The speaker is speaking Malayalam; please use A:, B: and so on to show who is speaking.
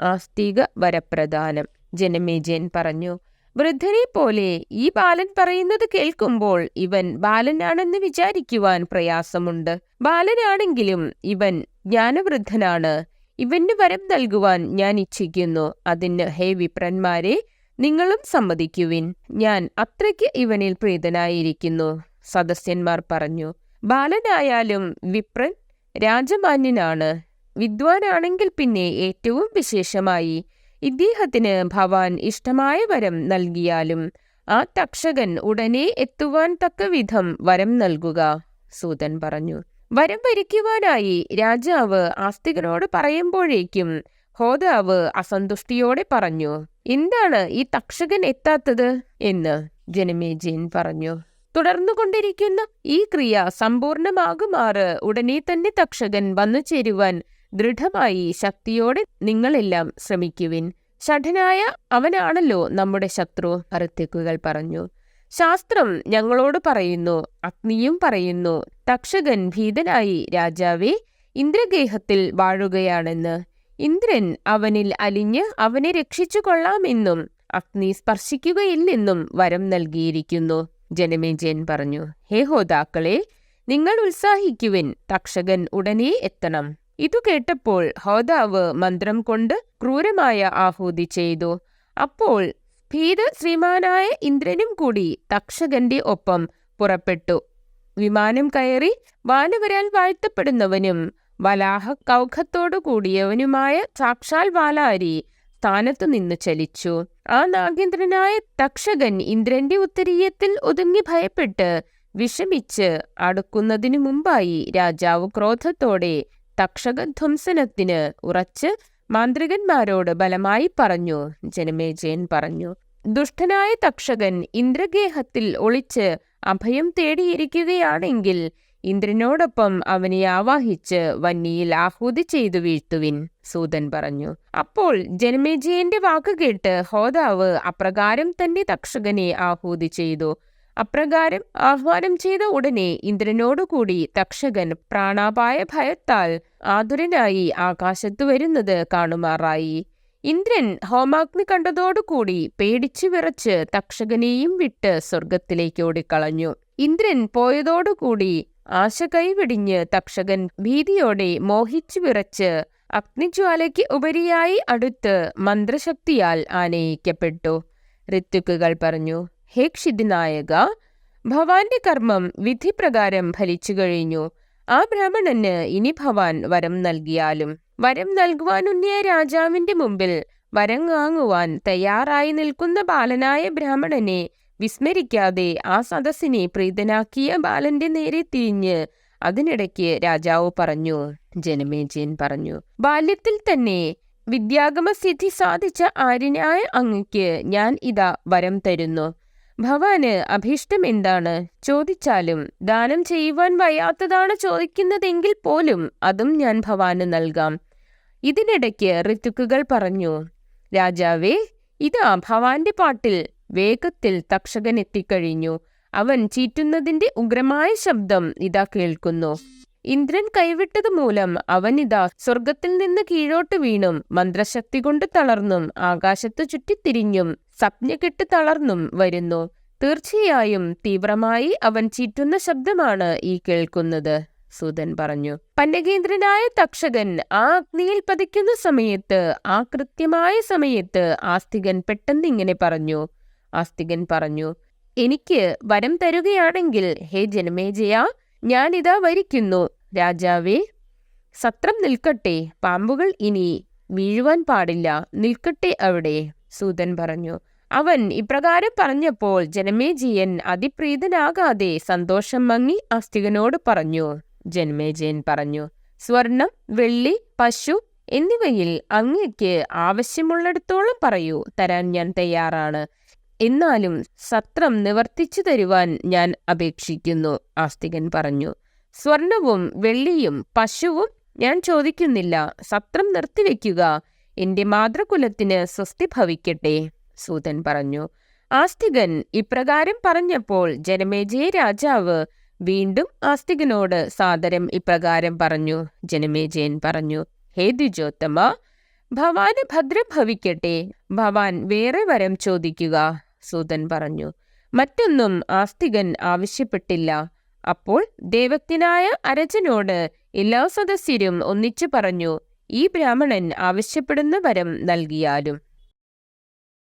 A: ആസ്തിക വരപ്രദാനം. ജനമേജയൻ പറഞ്ഞു വൃദ്ധനെ പോലെ ഈ ബാലൻ പറയുന്നത് കേൾക്കുമ്പോൾ ഇവൻ ബാലനാണെന്ന് വിചാരിക്കുവാൻ പ്രയാസമുണ്ട്. ബാലനാണെങ്കിലും ഇവൻ ജ്ഞാനവൃദ്ധനാണ്. ഇവന് വരം നൽകുവാൻ ഞാൻ ഇച്ഛിക്കുന്നു. അതിന് ഹേ വിപ്രന്മാരെ നിങ്ങളും സമ്മതിക്കുവിൻ. ഞാൻ അത്രയ്ക്ക് ഇവനിൽ പ്രീതനായിരിക്കുന്നു. സദസ്യന്മാർ പറഞ്ഞു ബാലനായാലും വിപ്രൻ രാജമാന്യനാണ്. വിദ്വാനാണെങ്കിൽ പിന്നെ ഏറ്റവും വിശേഷമായി ഇദ്ദേഹത്തിന് ഭവാൻ ഇഷ്ടമായ വരം നൽകിയാലും ആ തക്ഷകൻ ഉടനെ എത്തുവാൻ തക്ക വിധം വരം നൽകുക സൂതൻ പറഞ്ഞു. വരം വരിക്കുവാനായി രാജാവ് ആസ്തികനോട് പറയുമ്പോഴേക്കും ഹോതാവ് അസന്തുഷ്ടിയോടെ പറഞ്ഞു എന്താണ് ഈ തക്ഷകൻ എത്താത്തത്? എന്ന് ജനമേജയൻ പറഞ്ഞു. തുടർന്നു കൊണ്ടിരിക്കുന്ന ഈ ക്രിയ സമ്പൂർണമാകുമാറ് ഉടനെ തന്നെ തക്ഷകൻ വന്നു ചേരുവാൻ ദൃഢമായി ശക്തിയോടെ നിങ്ങളെല്ലാം ശ്രമിക്കുവിൻ. ഷഠനായ അവനാണല്ലോ നമ്മുടെ ശത്രു അറുത്തിക്കുകൾ പറഞ്ഞു. ശാസ്ത്രം ഞങ്ങളോട് പറയുന്നു അഗ്നിയും പറയുന്നു തക്ഷകൻ ഭീതനായി രാജാവേ ഇന്ദ്രഗേഹത്തിൽ വാഴുകയാണെന്ന്. ഇന്ദ്രൻ അവനിൽ അലിഞ്ഞ് അവനെ രക്ഷിച്ചു കൊള്ളാമെന്നും അഗ്നി സ്പർശിക്കുകയില്ലെന്നും വരം നൽകിയിരിക്കുന്നു ജനമേജയൻ പറഞ്ഞു. ഹേ ഹോതാക്കളെ നിങ്ങൾ ഉത്സാഹിക്കുവിൻ തക്ഷകൻ ഉടനെ എത്തണം. ഇതു കേട്ടപ്പോൾ ഹോതാവ് മന്ത്രം കൊണ്ട് ക്രൂരമായ ആഹൂതി ചെയ്തു. അപ്പോൾ ഭീത ശ്രീമാനായ ഇന്ദ്രനും കൂടി തക്ഷകന്റെ ഒപ്പം പുറപ്പെട്ടു. വിമാനം കയറി വാനവരാൽ വാഴ്ത്തപ്പെടുന്നവനും വലാഹ കൗഖത്തോടു കൂടിയവനുമായ സാക്ഷാൽ വാലാരി സ്ഥാനത്തു നിന്ന് ചലിച്ചു. ആ നാഗേന്ദ്രനായ തക്ഷകൻ ഇന്ദ്രന്റെ ഉത്തരീയത്തിൽ ഒതുങ്ങി ഭയപ്പെട്ട് വിഷമിച്ച് അടുക്കുന്നതിനു മുമ്പായി രാജാവ് ക്രോധത്തോടെ തക്ഷകധ്വംസനത്തിന് ഉറച്ച് മാന്ത്രികന്മാരോട് ബലമായി പറഞ്ഞു. ജനമേജയൻ പറഞ്ഞു ദുഷ്ടനായ തക്ഷകൻ ഇന്ദ്രഗേഹത്തിൽ ഒളിച്ച് അഭയം തേടിയിരിക്കുകയാണെങ്കിൽ ഇന്ദ്രനോടൊപ്പം അവനെ ആവാഹിച്ച് വന്നിയിൽ ആഹൂതി ചെയ്തു വീഴ്ത്തുവിൻ സൂതൻ പറഞ്ഞു. അപ്പോൾ ജനമേജയന്റെ വാക്കുകേട്ട് ഹോതാവ് അപ്രകാരം തന്നെ തക്ഷകനെ ആഹൂതി ചെയ്തു. അപ്രകാരം ആഹ്വാനം ചെയ്ത ഉടനെ ഇന്ദ്രനോടുകൂടി തക്ഷകൻ പ്രാണാപായ ഭയത്താൽ ആതുരനായി ആകാശത്തു വരുന്നത് കാണുമാറായി. ഇന്ദ്രൻ ഹോമാഗ്നി കണ്ടതോടുകൂടി പേടിച്ചു വിറച്ച് തക്ഷകനെയും വിട്ട് സ്വർഗത്തിലേക്ക് ഓടിക്കളഞ്ഞു. ഇന്ദ്രൻ പോയതോടുകൂടി ആശ കൈവെടിഞ്ഞ് തക്ഷകൻ ഭീതിയോടെ മോഹിച്ചു വിറച്ച് അഗ്നിജ്വാലയ്ക്ക് ഉപരിയായി അടുത്ത് മന്ത്രശക്തിയാൽ ആനയിക്കപ്പെട്ടു. ഋത്തുക്കുകൾ പറഞ്ഞു ഹേ ക്ഷിതിനായക ഭവാന്റെ കർമ്മം വിധിപ്രകാരം ഫലിച്ചു കഴിഞ്ഞു. ആ ബ്രാഹ്മണന് ഇനി ഭവാൻ വരം നൽകിയാലും വരം നൽകുവാനുണ്ണിയ രാജാവിന്റെ മുമ്പിൽ വരം വാങ്ങുവാൻ തയ്യാറായി നിൽക്കുന്ന ബാലനായ ബ്രാഹ്മണനെ വിസ്മരിക്കാതെ ആ സദസ്സിനെ പ്രീതനാക്കിയ ബാലന്റെ നേരെ തിരിഞ്ഞ് അതിനിടയ്ക്ക് രാജാവ് പറഞ്ഞു ജനമേജയൻ പറഞ്ഞു ബാല്യത്തിൽ തന്നെ വിദ്യാഗമസിദ്ധി സാധിച്ച ആര്യനായ അങ്ങയ്ക്ക് ഞാൻ ഇതാ വരം തരുന്നു. ഭവാന് അഭീഷ്ടം എന്താണ്? ചോദിച്ചാലും ദാനം ചെയ്യുവാൻ വയ്യാത്തതാണ് ചോദിക്കുന്നതെങ്കിൽ പോലും അതും ഞാൻ ഭവാന് നൽകാം. ഇതിനിടയ്ക്ക് ഋതുക്കുകൾ പറഞ്ഞു രാജാവേ ഇതാ ഭവാന്റെ പാട്ടിൽ വേഗത്തിൽ തക്ഷകൻ എത്തിക്കഴിഞ്ഞു. അവൻ ചീറ്റുന്നതിന്റെ ഉഗ്രമായ ശബ്ദം ഇതാ കേൾക്കുന്നു. ഇന്ദ്രൻ കൈവിട്ടത് മൂലം അവൻ ഇതാ സ്വർഗത്തിൽ നിന്ന് കീഴോട്ട് വീണും മന്ത്രശക്തി കൊണ്ട് തളർന്നും ആകാശത്ത് ചുറ്റിത്തിരിഞ്ഞും സ്വപ്നകെട്ട് തളർന്നും വരുന്നു. തീർച്ചയായും തീവ്രമായി അവൻ ചീറ്റുന്ന ശബ്ദമാണ് ഈ കേൾക്കുന്നത് സൂതൻ പറഞ്ഞു. പന്നകേന്ദ്രനായ തക്ഷകൻ ആ അഗ്നിയിൽ പതിക്കുന്ന സമയത്ത് ആ കൃത്യമായ സമയത്ത് ആസ്തികൻ പെട്ടെന്ന് ഇങ്ങനെ പറഞ്ഞു. ആസ്തികൻ പറഞ്ഞു എനിക്ക് വരം തരുകയാണെങ്കിൽ ഹേ ജനമേജയ ഞാനിതാ വരിക്കുന്നു രാജാവേ. സത്രം നിൽക്കട്ടെ പാമ്പുകൾ ഇനി വീഴുവാൻ പാടില്ല നിൽക്കട്ടെ അവിടെ സൂതൻ പറഞ്ഞു. അവൻ ഇപ്രകാരം പറഞ്ഞപ്പോൾ ജനമേജയൻ അതിപ്രീതനാകാതെ സന്തോഷം മങ്ങി ആസ്തികനോട് പറഞ്ഞു. ജന്മേജയൻ പറഞ്ഞു സ്വർണം വെള്ളി പശു എന്നിവയിൽ അങ്ങയ്ക്ക് ആവശ്യമുള്ളിടത്തോളം പറയൂ തരാൻ ഞാൻ തയ്യാറാണ്. എന്നാലും സത്രം നിവർത്തിച്ചു തരുവാൻ ഞാൻ അപേക്ഷിക്കുന്നു ആസ്തികൻ പറഞ്ഞു. സ്വർണവും വെള്ളിയും പശുവും ഞാൻ ചോദിക്കുന്നില്ല. സത്രം നിർത്തിവെക്കുക എന്റെ മാതൃകുലത്തിന് സ്വസ്തി ഭവിക്കട്ടെ സൂതൻ പറഞ്ഞു. ആസ്തികൻ ഇപ്രകാരം പറഞ്ഞപ്പോൾ ജനമേജയ രാജാവ് വീണ്ടും ആസ്തികനോട് സാദരം ഇപ്രകാരം പറഞ്ഞു. ജനമേജയൻ പറഞ്ഞു ഹേ ദ്വിജോത്തമ ഭവാന് ഭദ്രം ഭവിക്കട്ടെ. ഭവാൻ വേറെ വരം ചോദിക്കുക. സൂതൻ പറഞ്ഞു മറ്റൊന്നും ആസ്തികൻ ആവശ്യപ്പെട്ടില്ല. അപ്പോൾ ദേവജ്ഞനായ അരജനോട് എല്ലാ സദസ്യരും ഒന്നിച്ചു പറഞ്ഞു ഈ ബ്രാഹ്മണൻ ആവശ്യപ്പെടുന്ന വരം നൽകിയാലും.